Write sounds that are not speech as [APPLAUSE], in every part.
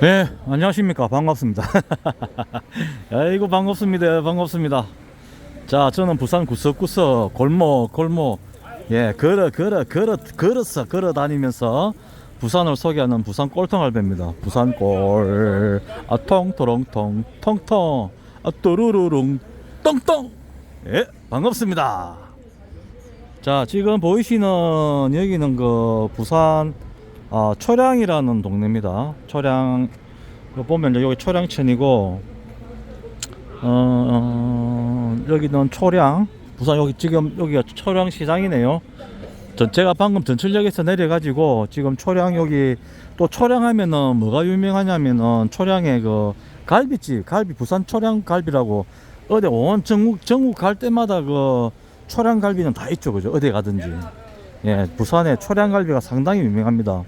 네, 안녕하십니까. 반갑습니다. [LAUGHS] 아이고, 반갑습니다. 반갑습니다. 자, 저는 부산 구석구석 골목, 골목, 예, 걸어, 걸어, 걸어, 걸어서, 걸어 다니면서 부산을 소개하는 부산 꼴통할배입니다. 부산 꼴, 아, 통토롱통, 통통, 아, 또루루룽, 똥똥! 예, 반갑습니다. 자, 지금 보이시는 여기는 그 부산 아, 초량이라는 동네입니다. 초량 보면 여기 초량천이고 어, 어, 여기는 초량 부산 여기 지금 여기가 초량 시장이네요. 전 제가 방금 전철역에서 내려가지고 지금 초량 여기 또 초량하면은 뭐가 유명하냐면은 초량에 그 갈비집 갈비 부산 초량 갈비라고 어디 온 전국 전국 갈 때마다 그 초량 갈비는 다 있죠 그죠 어디 가든지 예 부산에 초량 갈비가 상당히 유명합니다.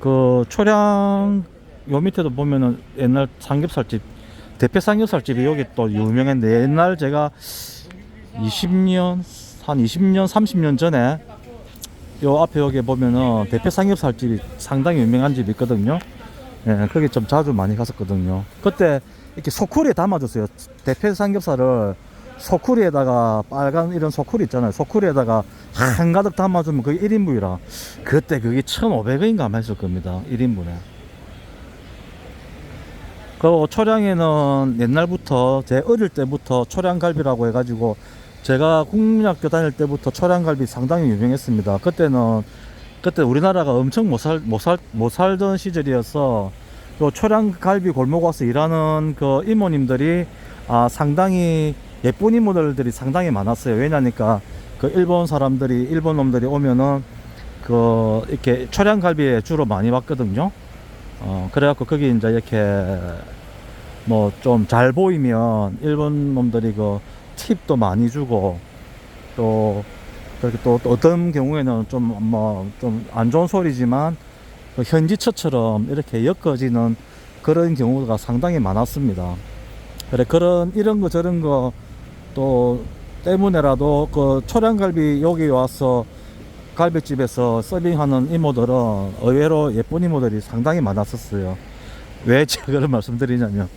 그 초량 요 밑에도 보면은 옛날 삼겹살집 대패 삼겹살집이 여기 또 유명했는데 옛날 제가 20년 한 20년 30년 전에 요 앞에 여기 보면은 대패 삼겹살집이 상당히 유명한 집이 있거든요. 예, 거기 좀 자주 많이 갔었거든요. 그때 이렇게 소쿠리에 담아줬어요. 대패 삼겹살을 소쿠리에다가 빨간 이런 소쿠리 있잖아요. 소쿠리에다가 한 가득 담아주면 그게 1인분이라. 그때 그게 1,500원인가 아마 했을 겁니다. 1인분에. 그 초량에는 옛날부터 제 어릴 때부터 초량갈비라고 해가지고 제가 국민학교 다닐 때부터 초량갈비 상당히 유명했습니다. 그때는 그때 우리나라가 엄청 못 살 못 살 못 살던 시절이어서 요 초량갈비 골목 와서 일하는 그 이모님들이 아 상당히 예쁜 이모들이 상당히 많았어요. 왜냐니까 그 일본 사람들이 일본 놈들이 오면은 그 이렇게 초량갈비에 주로 많이 왔거든요. 어 그래갖고 거기 이제 이렇게 뭐 좀 잘 보이면 일본 놈들이 그 팁도 많이 주고 또 그렇게 또 어떤 경우에는 좀 뭐 좀 안 좋은 소리지만 그 현지처처럼 이렇게 엮어지는 그런 경우가 상당히 많았습니다. 그래 그런 이런 거 저런 거또 때문에라도 그 초량갈비 여기 와서 갈비집에서 서빙하는 이모들은 의외로 예쁜 이모들이 상당히 많았었어요. 왜 제가 그런 [LAUGHS] 말씀드리냐면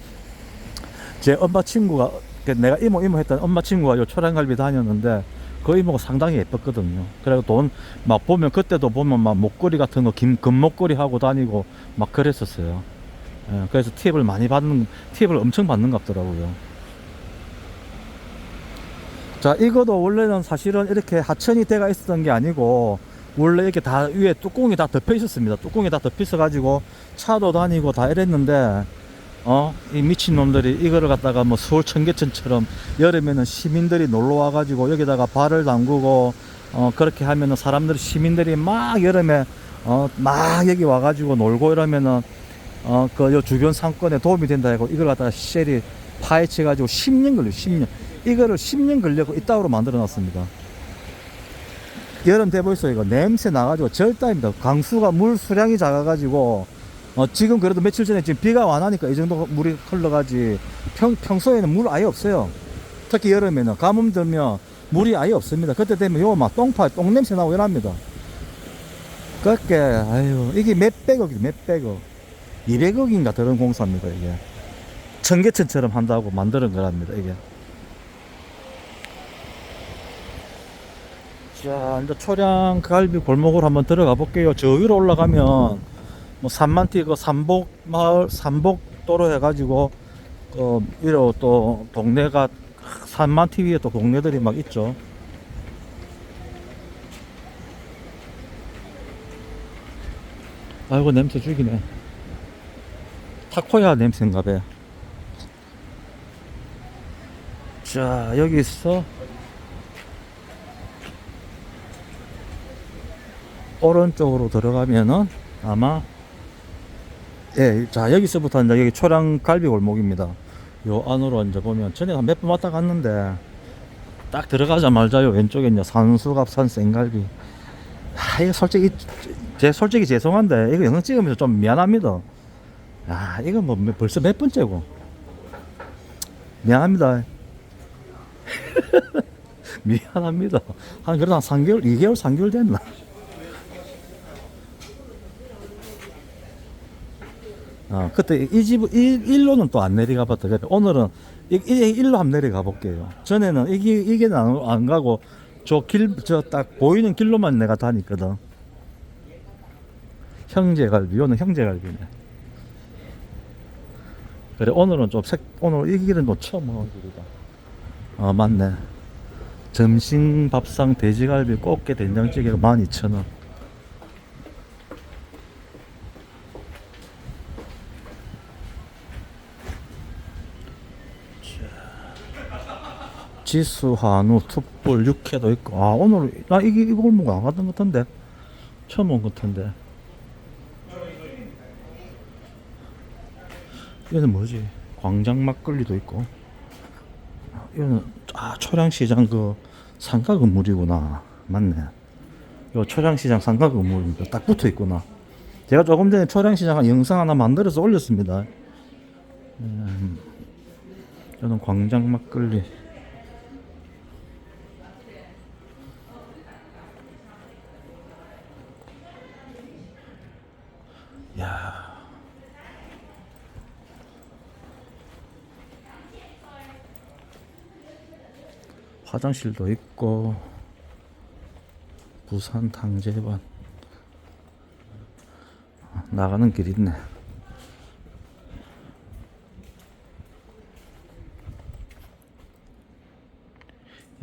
제 엄마 친구가 그 내가 이모 이모 했던 엄마 친구가 요 초량갈비 다녔는데 그 이모가 상당히 예뻤거든요. 그래서 돈 막 보면 그때도 보면 막 목걸이 같은 거 긴 금목걸이 하고 다니고 막 그랬었어요. 예, 그래서 팁을 많이 받는 팁을 엄청 받는 것 같더라고요. 자, 이거도 원래는 사실은 이렇게 하천이 대가 있었던 게 아니고 원래 이렇게 다 위에 뚜껑이 다 덮여 있었습니다. 뚜껑이 다 덮여 있어 가지고 차도 다니고 다 이랬는데 어, 이 미친 놈들이 이거를 갖다가 뭐 서울 청계천처럼 여름에는 시민들이 놀러 와 가지고 여기다가 발을 담그고 어, 그렇게 하면은 사람들이 시민들이 막 여름에 어, 막 여기 와 가지고 놀고 이러면은 어, 그요 주변 상권에 도움이 된다 해고 이걸 갖다가 쉘이 파헤쳐 가지고 10년 걸려 10년. 이거를 10년 걸려고 이따구로 만들어 놨습니다. 여름 있어요. 이거 냄새 나가지고 절단입니다. 강수가 물 수량이 작아가지고 어, 지금 그래도 며칠 전에 지금 비가 와나니까 이 정도 물이 흘러가지 평, 평소에는 물 아예 없어요. 특히 여름에는 가뭄 들면 물이 아예 없습니다. 그때 되면 요 막 똥파, 똥냄새 나고 이랍니다. 그렇게 아유 이게 몇백억이 몇백억 200억인가 들은 공사입니다 이게 청계천처럼 한다고 만드는 거랍니다 이게 자, 이제 초량 갈비 골목으로 한번 들어가 볼게요. 저 위로 올라가면 뭐 산만티 그 삼복 마을 삼복 도로 해가지고 그 위로 또 동네가 산만티 위에 또 동네들이 막 있죠. 아이고 냄새 죽이네. 타코야 냄새인가 봐. 자, 여기서 오른쪽으로 들어가면은 아마 예, 자 여기서부터 이제 여기 초량 갈비 골목입니다. 요 안으로 이제 보면 전에 한 몇 번 왔다 갔는데 딱 들어가자마자 요 왼쪽에 이제 산수갑산 생갈비. 아 이거 솔직히 제 솔직히 죄송한데 이거 영상 찍으면서 좀 미안합니다. 아 이거 뭐 벌써 몇 번째고 미안합니다. [LAUGHS] 미안합니다. 한 그래도 한 3개월, 2개월, 3개월 됐나? 어, 그때 이 집, 이, 일로는 또 안 내려가 봤다. 오늘은 이, 이, 일로 한번 내려가 볼게요. 전에는 이게, 이게 안, 안 가고 저 길, 저 딱 보이는 길로만 내가 다니거든. 형제갈비, 요는 형제갈비네. 그래, 오늘은 좀 색, 오늘 이 길은 또 처음 오는 길이다. 어, 맞네. 점심 밥상 돼지갈비 꽃게 된장찌개가 12,000원. 지수, 한우, 툭불, 육회도 있고. 아, 오늘, 나 이게, 이 골목 안 갔던 것 같은데. 처음 온 것 같은데. 이거는 뭐지? 광장 막걸리도 있고. 아, 이거는, 아, 초량시장 그 상가 건물이구나. 맞네. 요 초량시장 상가 건물입니다. 딱 붙어 있구나. 제가 조금 전에 초량시장 영상 하나 만들어서 올렸습니다. 음, 저는 광장 막걸리. 화장실도 있고 부산 탕제반 아, 나가는 길 있네.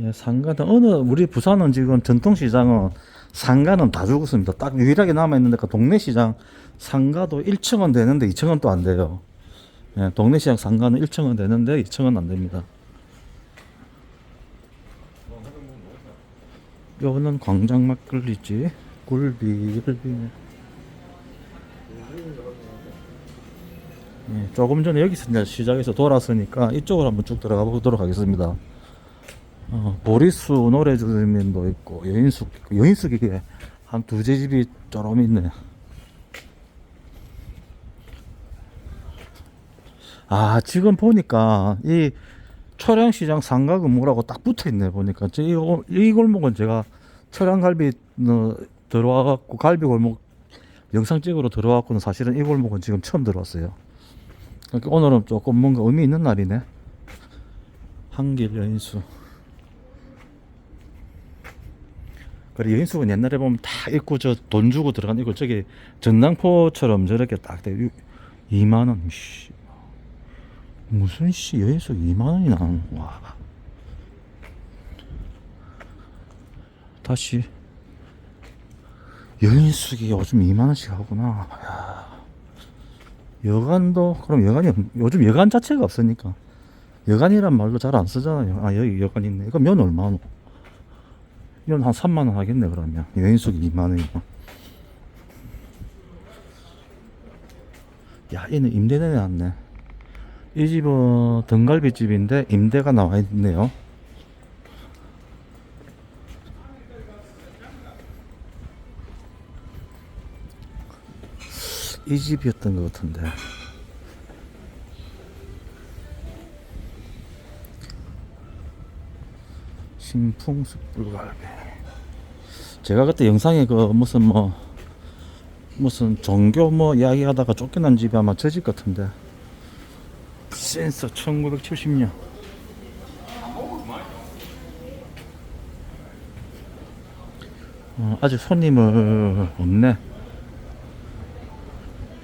예, 상가는 어느 우리 부산은 지금 전통시장은 상가는 다 죽었습니다. 딱 유일하게 남아 있는 데가 동네 시장 상가도 1층은 되는데 2층은 또 안 돼요. 예, 동네 시장 상가는 1층은 되는데 2층은 안 됩니다. 요거는 광장 막걸리지 굴비 굴비네. 예, 조금 전에 여기서 이제 시작해서 돌았으니까 이쪽으로 한번 쭉 들어가 보도록 하겠습니다. 어, 보리수 노래주민도 있고 여인숙 있고 여인숙 이게 한 두세 집이 쪼름 있네. 아 지금 보니까 이 초량시장 상가 건물하고 딱 붙어 있네 보니까 저 이, 골목은 제가 초량갈비 어, 들어와갖고 갈비 골목 영상 찍으러 들어왔고는 사실은 이 골목은 지금 처음 들어왔어요. 그러니까 오늘은 조금 뭔가 의미 있는 날이네. 한길 여인수. 그래 여인숙은 옛날에 보면 다 입고 저 돈 주고 들어간 이거 저기 전당포처럼 저렇게 딱 돼. 2만 원. 씨. 무슨 씨 여인숙 2만 원이 나는 와. 다시 여인숙이 요즘 2만 원씩 하구나. 야. 여간도 그럼 여간이 없- 요즘 여간 자체가 없으니까 여간이란 말도 잘안 쓰잖아요. 아 여기 여간 있네. 이거 면 얼마노? 이건 한 3만 원 하겠네 그러면 여인숙 2만 원이고 야 얘는 임대 내놨네 이 집은 등갈비 집인데 임대가 나와 있네요. 이 집이었던 것 같은데. 신풍숯불갈비. 제가 그때 영상에 그 무슨 뭐 무슨 종교 뭐 이야기하다가 쫓겨난 집이 아마 저 집 같은데 센서 1970년. 어, 아직 손님을 없네.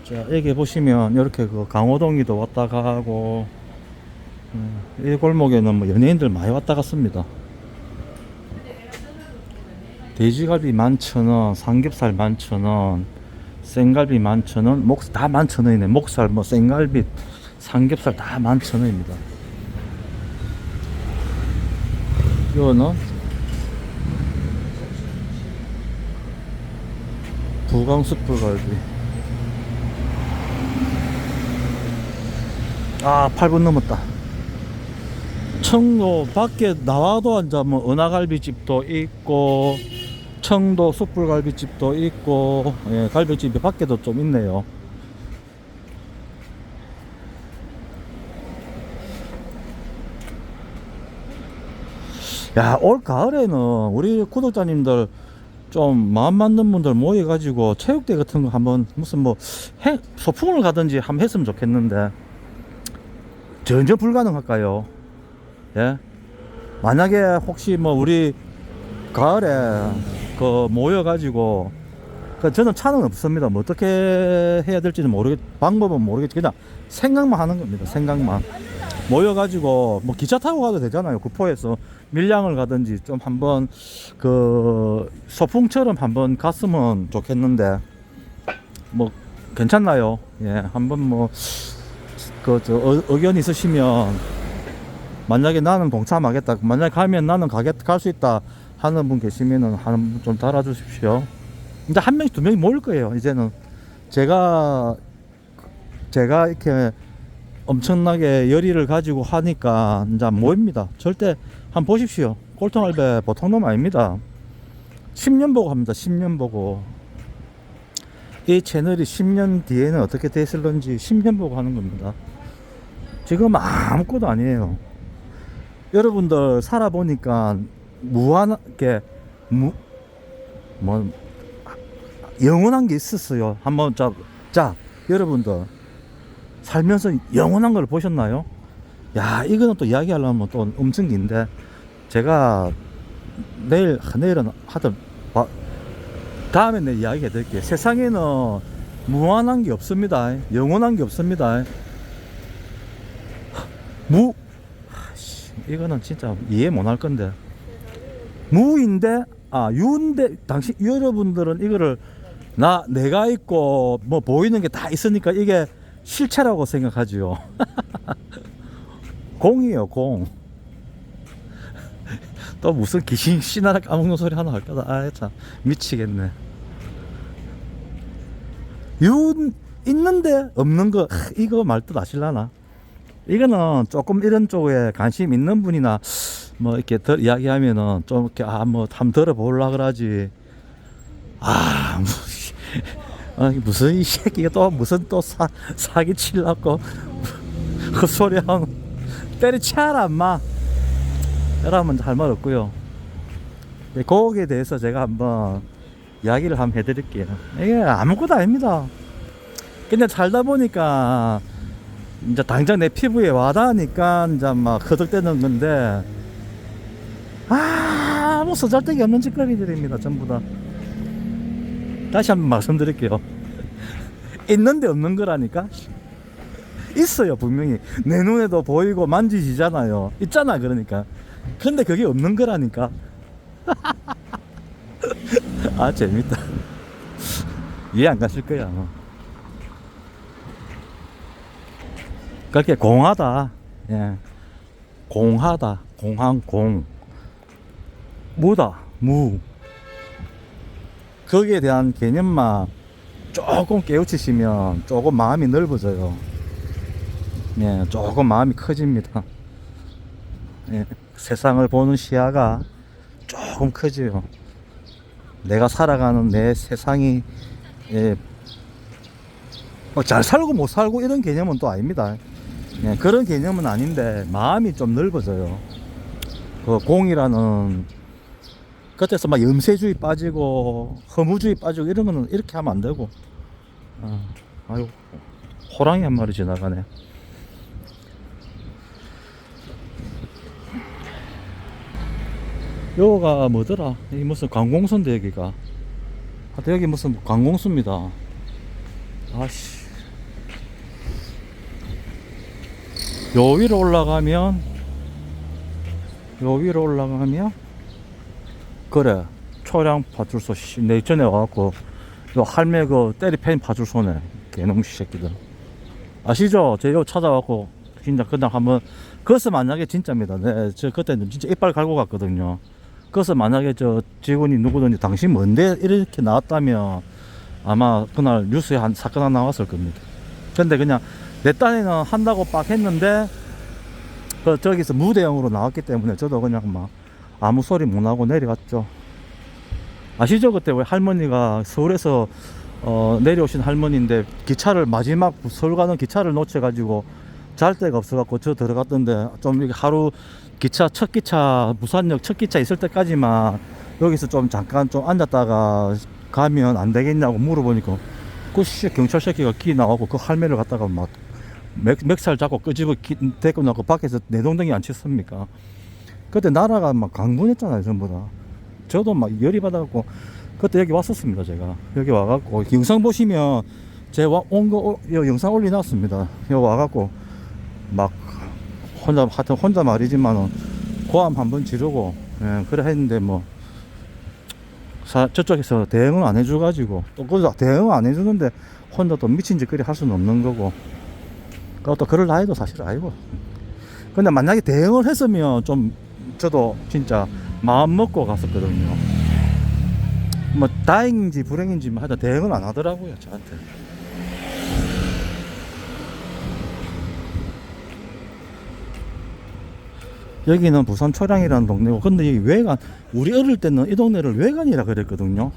자 여기 보시면 이렇게 그 강호동이도 왔다 가고 음, 이 골목에는 뭐 연예인들 많이 왔다 갔습니다. 돼지갈비 11,000원, 삼겹살 11,000원, 생갈비 11,000원, 목, 다 11,000원이네. 목살, 뭐, 생갈비, 삼겹살 다 11,000원입니다. 이거는 부강숯불갈비. 아, 8분 넘었다. 청도 밖에 나와도 앉아 뭐 은하갈비집도 있고 청도 숯불갈비집도 있고 예, 갈비집이 밖에도 좀 있네요. 야, 올 가을에는 우리 구독자님들 좀 마음 맞는 분들 모여가지고 체육대 같은 거 한번 무슨 뭐 해, 소풍을 가든지 한번 했으면 좋겠는데 전혀 불가능할까요? 예? 만약에 혹시 뭐 우리 가을에 그 모여가지고 그 저는 차는 없습니다. 뭐 어떻게 해야 될지는 모르겠 방법은 모르겠지 그냥 생각만 하는 겁니다. 생각만 모여가지고 뭐 기차 타고 가도 되잖아요. 구포에서 밀양을 가든지 좀 한번 그 소풍처럼 한번 갔으면 좋겠는데 뭐 괜찮나요? 예, 한번 뭐 그 저 의견 있으시면 만약에 나는 동참하겠다. 만약에 가면 나는 가겠 갈 수 있다 하는 분 계시면은 한 좀 달아주십시오. 이제 한 명씩 두 명이 모일 거예요. 이제는 제가 제가 이렇게 엄청나게 열의를 가지고 하니까 이제 모입니다. 절대 한번 보십시오. 꼴통 알베 보통 놈 아닙니다. 10년 보고 합니다. 10년 보고. 이 채널이 10년 뒤에는 어떻게 됐을런지 10년 보고 하는 겁니다. 지금 아무것도 아니에요. 여러분들 살아보니까 무한하게 무, 뭐 영원한 게 있었어요. 한번 자, 자 여러분들 살면서 영원한 걸 보셨나요? 야 이거는 또 이야기하려면 또 엄청 긴데 제가 내일 내일은 하여튼 봐- 다음에 내 이야기 해드릴게요. 세상에는 무한한 게 없습니다. 영원한 게 없습니다. 무 이거는 진짜 이해 못 할 건데 무인데 아 유인데 당신 여러분들은 이거를 나 내가 있고 뭐 보이는 게 다 있으니까 이게 실체라고 생각하지요. [LAUGHS] 공이에요 공. [LAUGHS] 또 무슨 귀신 씨나라 까먹는 소리 하나 할까? 아참 미치겠네. 윤 있는데 없는 거 하, 이거 말뜻 아실라나? 이거는 조금 이런 쪽에 관심 있는 분이나 뭐 이렇게 더 이야기하면은 좀 이렇게 아 뭐 한번 들어보려 그러지. 아 뭐, 씨. 아니, 무슨 이 새끼가 또 무슨 또 사, 사기 치려고 [LAUGHS] 그 소리 하고 때려치아라 엄마. 여러분 할말 없고요. 네, 거기에 대해서 제가 한번 이야기를 한번 해드릴게요. 이게 아무것도 아닙니다. 근데 살다 보니까 이제 당장 내 피부에 와닿으니까 이제 막 허덕대는 건데 아무 쓰잘데기 없는 짓거리들입니다 전부 다 다시 한번 말씀드릴게요. 있는데 없는 거라니까. 있어요 분명히 내 눈에도 보이고 만지지잖아요. 있잖아 그러니까. 근데 그게 없는 거라니까. [LAUGHS] 아 재밌다. 이해 안 가실 거야. 아마. 그렇게 공하다. 예. 공하다. 공한 공. 무다. 무. 거기에 대한 개념만 조금 깨우치시면 조금 마음이 넓어져요. 예, 조금 마음이 커집니다. 예, 세상을 보는 시야가 조금 커져요. 내가 살아가는 내 세상이 예, 뭐잘 살고 못 살고 이런 개념은 또 아닙니다. 예, 그런 개념은 아닌데 마음이 좀 넓어져요. 그 공이라는 그때서 막 염세주의 빠지고 허무주의 빠지고 거는 이렇게 하면 안 되고. 아, 아유 호랑이 한 마리 지나가네. 여기가 뭐더라? 이 무슨 관공서인데 여기가? 하여튼 여기 무슨 관공서입니다. 아씨. 요 위로 올라가면 요 위로 올라가면 그래 초량 파출소 씨, 내 전에 와갖고 요 할매 그 때리 팬 파출소네 개놈 새끼들 아시죠? 제요 찾아갖고 진짜 그냥 한번 그것은 만약에 진짜입니다. 네, 저 그때는 진짜 이빨 갈고 갔거든요. 그것은 만약에 저 직원이 누구든지 당신 뭔데 이렇게 나왔다면 아마 그날 뉴스에 한 사건 하나 나왔을 겁니다. 근데 그냥 내 딴에는 한다고 빡 했는데 그 저기서 무대형으로 나왔기 때문에 저도 그냥 막 아무 소리 못 하고 내려갔죠. 아시죠? 그때 왜 할머니가 서울에서 어, 내려오신 할머니인데 기차를 마지막 서울 가는 기차를 놓쳐가지고 잘 데가 없어갖고 저 들어갔던데 좀 하루 기차 첫 기차 부산역 첫 기차 있을 때까지만 여기서 좀 잠깐 좀 앉았다가 가면 안 되겠냐고 물어보니까 그 씨, 경찰 새끼가 기 나오고 그 할매를 갖다가 막 맥, 맥살 잡고 끄집어 기, 데리고 나고 밖에서 내동댕이 안 쳤습니까? 그때 나라가 막 강분했잖아요 전부 다. 저도 막 열이 받아갖고 그때 여기 왔었습니다 제가. 여기 와갖고 영상 보시면 제온거 영상 올려놨습니다. 여기 와갖고 막 혼자 하여튼 혼자 말이지만은 고함 한 번 지르고 예, 그래 했는데 뭐 사, 저쪽에서 대응을 안 해줘가지고 또그 대응 안 해주는데 혼자 또 미친 짓거리 할 수는 없는 거고. 그것도 그럴 나이도 사실 아니고. 근데 만약에 대응을 했으면 좀 저도 진짜 마음 먹고 갔었거든요. 뭐 다행인지 불행인지 뭐 하여튼 대응을 안 하더라고요 저한테. 여기는 부산 초량이라는 동네고 근데 여기 외관 우리 어릴 때는 이 동네를 외관이라 그랬거든요.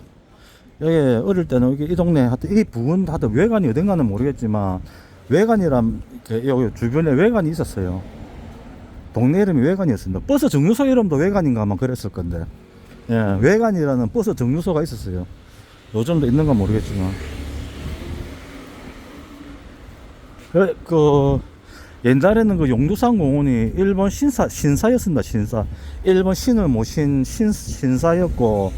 여기 어릴 때는 여기 이 동네 하여튼 이 부근 하여튼 외관이 어딘가는 모르겠지만 외관이란 그 여기 주변에 외관이 있었어요 동네 이름이 외관이었습니다. 버스 정류소 이름도 외관인가 아마 그랬을 건데. 예 외관이라는 버스 정류소가 있었어요. 요즘도 있는가 모르겠지만. 그, 그 옛날에는 그 용두산 공원이 일본 신사 신사였습니다 신사. 일본 신을 모신 신 신사였고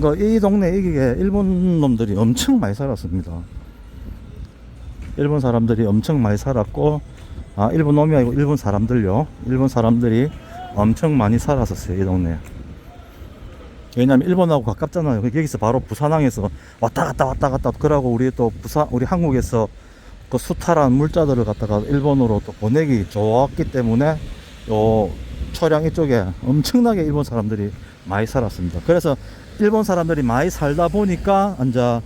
그이 동네 이게 일본 놈들이 엄청 많이 살았습니다. 일본 사람들이 엄청 많이 살았고 아 일본 놈이 아니고 일본 사람들요. 일본 사람들이 엄청 많이 살았었어요 이 동네 왜냐면 일본하고 가깝잖아요. 여기서 바로 부산항에서 왔다 갔다 왔다 갔다 그러고 우리 또 부산 우리 한국에서 그 수탈한 물자들을 갖다가 일본으로 또 보내기 좋았기 때문에 요 초량 이쪽에 엄청나게 일본 사람들이 많이 살았습니다. 그래서 일본 사람들이 많이 살다 보니까 이제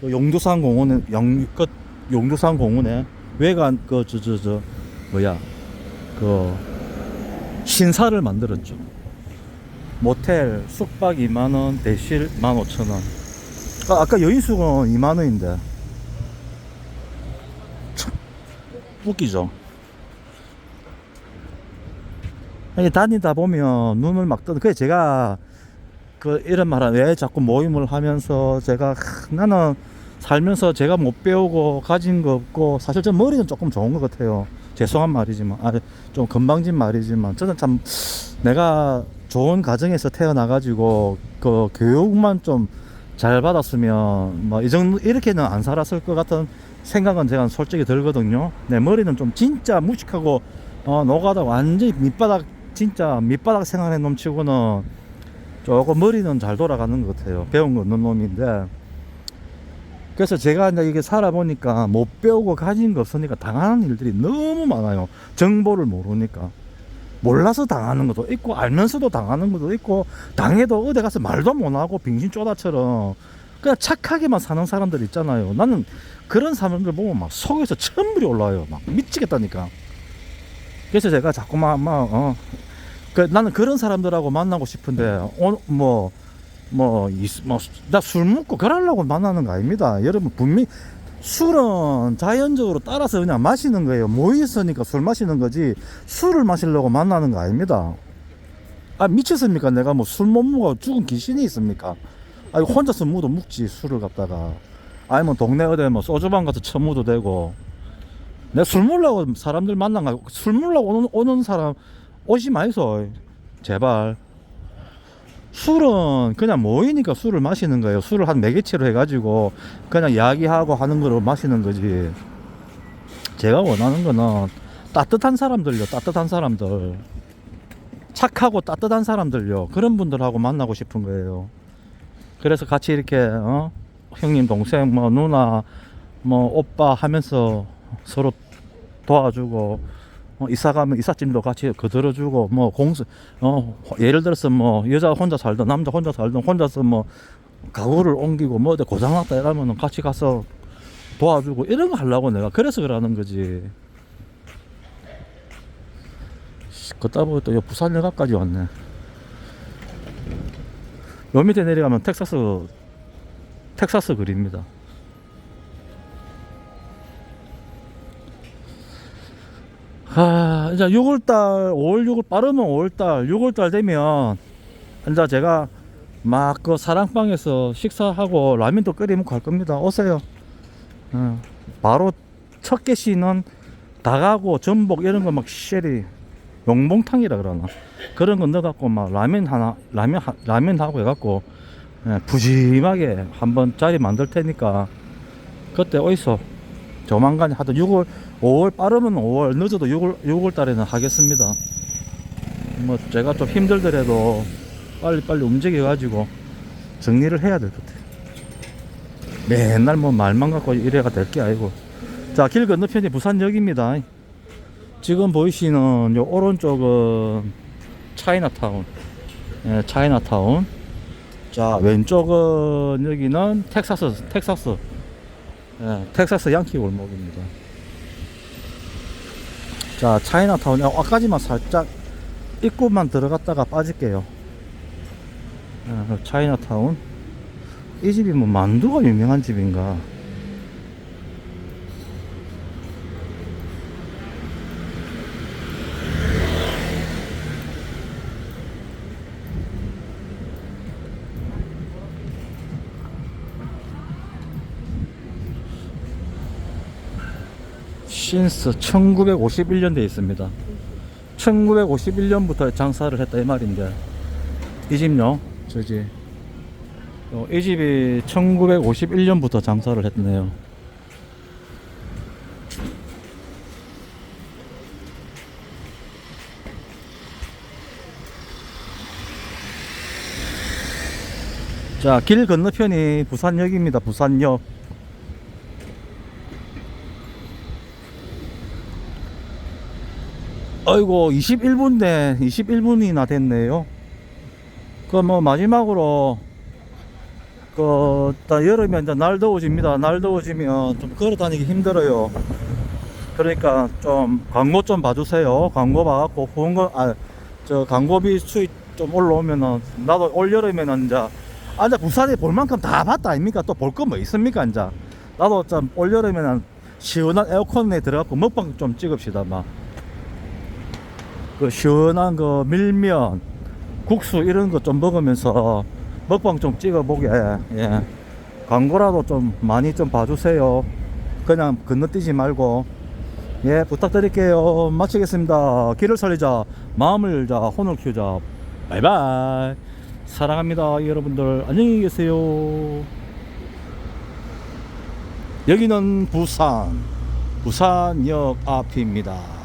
그 용두산 공원에 영, 그 용두산 공원에 외관 그 저 저 저 뭐야 그 신사를 만들었죠. 모텔 숙박 2만 원, 대실 15,000원. 아, 아까 여인숙은 2만 원인데 웃기죠. 아니, 다니다 보면 눈을 막 떠. 그래 제가 그 이런 말은 왜 자꾸 모임을 하면서 제가 하, 나는 살면서 제가 못 배우고 가진 거 없고 사실 저 머리는 조금 좋은 것 같아요. 죄송한 말이지만 아 좀 건방진 말이지만 저는 참 내가 좋은 가정에서 태어나 가지고 그 교육만 좀 잘 받았으면 뭐 이 정도 이렇게는 안 살았을 것 같은 생각은 제가 솔직히 들거든요. 내 머리는 좀 진짜 무식하고 어, 노가다 완전히 밑바닥 진짜 밑바닥 생활해 놈치고는 조금 머리는 잘 돌아가는 것 같아요. 배운 거 없는 놈인데 그래서 제가 이제 이게 살아보니까 못 배우고 가진 거 없으니까 당하는 일들이 너무 많아요. 정보를 모르니까. 몰라서 당하는 것도 있고 알면서도 당하는 것도 있고 당해도 어디 가서 말도 못하고 빙신 쪼다처럼 그냥 착하게만 사는 사람들 있잖아요. 나는 그런 사람들 보면 막 속에서 천불이 올라와요. 막 미치겠다니까. 그래서 제가 자꾸만 막 어. 그 나는 그런 사람들하고 만나고 싶은데 어, 뭐, 어 뭐 뭐 나 술 먹고 그러려고 만나는 거 아닙니다. 여러분 분명 술은 자연적으로 따라서 그냥 마시는 거예요. 모이 있으니까 술 마시는 거지 술을 마시려고 만나는 거 아닙니다. 아 미쳤습니까? 내가 뭐 술 못 먹어 죽은 귀신이 있습니까? 아니 혼자서 묻어 묵지 술을 갖다가 아니면 동네 어디 뭐 소주방 가서 처무도 되고 내 술 먹으려고 사람들 만난 거술 먹으려고 오는, 오는 사람 오지 마이소 제발 술은 그냥 모이니까 술을 마시는 거예요. 술을 한 매개치로 해가지고 그냥 이야기하고 하는 거로 마시는 거지. 제가 원하는 거는 따뜻한 사람들요 따뜻한 사람들. 착하고 따뜻한 사람들요. 그런 분들하고 만나고 싶은 거예요. 그래서 같이 이렇게 어? 형님 동생 뭐 누나 뭐 오빠 하면서 서로 도와주고 어, 이사 가면 이삿짐도 같이 거들어 주고 뭐 공수 어 예를 들어서 뭐 여자 혼자 살던 남자 혼자 살던 혼자서 뭐 가구를 옮기고 뭐 어디 고장 났다 이러면은 같이 가서 도와주고 이런 거 하려고 내가 그래서 그러는 거지. 씨, 걷다 보니 또 부산역까지 왔네. 요 밑에 내려가면 텍사스 텍사스 거리입니다 아, 이제 6월달, 5월, 6월, 빠르면 5월달, 6월달 되면, 이제 제가 막 그 사랑방에서 식사하고 라면도 먹고 할 겁니다. 오세요. 어, 바로 첫 개시는 닭하고 전복 이런 거 막 쉐리 용봉탕이라 그러나 그런 거 넣어갖고 막 라면 하나 라면 하- 라면 하고 해갖고 예, 푸짐하게 한번 자리 만들 테니까 그때 어디서 조만간 하여튼 6월 5월 빠르면 5월 늦어도 6월 6월 달에는 하겠습니다. 뭐 제가 좀 힘들더라도 빨리 빨리 움직여 가지고 정리를 해야 될 것 같아요. 맨날 뭐 말만 갖고 이래가 될 게 아니고. 자, 길 건너편이 부산역입니다. 지금 보이시는 요 오른쪽은 차이나타운. 예, 차이나타운. 자, 왼쪽은 여기는 텍사스, 텍사스. 예, 텍사스 양키 골목입니다. 자, 차이나타운. 아까지만 살짝 입구만 들어갔다가 빠질게요. 아, 차이나타운. 이 집이 뭐 만두가 유명한 집인가? 신스 1951년 돼 있습니다. 1951년부터 장사를 했다 이 말인데 이 집요? 저지 어, 이 집이 1951년부터 장사를 했네요. 자 길 건너편이 부산역입니다. 부산역 아이고 21분대 21분이나 됐네요. 그 뭐 마지막으로 그딱 여름에 이제 날 더워집니다. 날 더워지면 좀 걸어 다니기 힘들어요. 그러니까 좀 광고 좀 봐주세요. 광고 봐갖고 후원거 아저 광고비 수익 좀 올라오면은 나도 올 여름에는 이제 아 이제 부산에 볼 만큼 다 봤다 아닙니까? 또 볼 거 뭐 있습니까 이제? 나도 좀 올 여름에는 시원한 에어컨에 들어가고 먹방 좀 찍읍시다 막 그 시원한 그 밀면 국수 이런 거 좀 먹으면서 먹방 좀 찍어보게. 예. 광고라도 좀 많이 좀 봐주세요. 그냥 건너뛰지 말고. 예 부탁드릴게요. 마치겠습니다. 길을 살리자. 마음을 열자 혼을 키우자. 바이바이. 사랑합니다 여러분들. 안녕히 계세요. 여기는 부산. 부산역 앞입니다